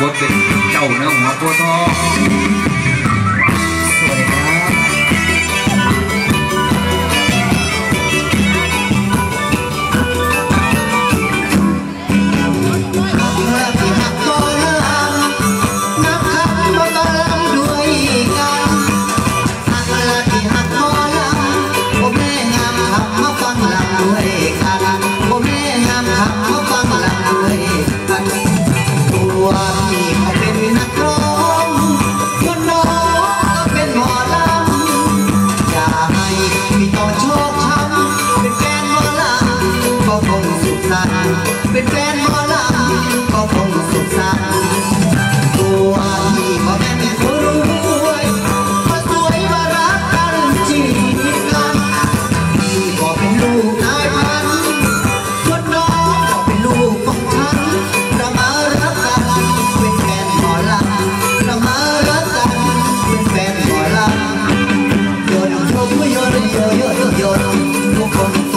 บทเป็นเจ้าเนื้อหัวโพทองสวัสดีครับนับคำมาตอนลำด้วยกันหักเวลาที่หา ก็คงสุขสันเป็นแฟนหมอลาก็คงสุขสันตัวที่บ่แม่นผู้รวยมาสวยมารักกันจีบกันพี่ก็เป็นลูกนายพันส่นน้องก็เป็นลูกของฉันเรามารักกันเป็นแฟนหมอลาเรามารักกันเป็นแฟนหมอลาโยนชมโยนโยนโยนทุกคน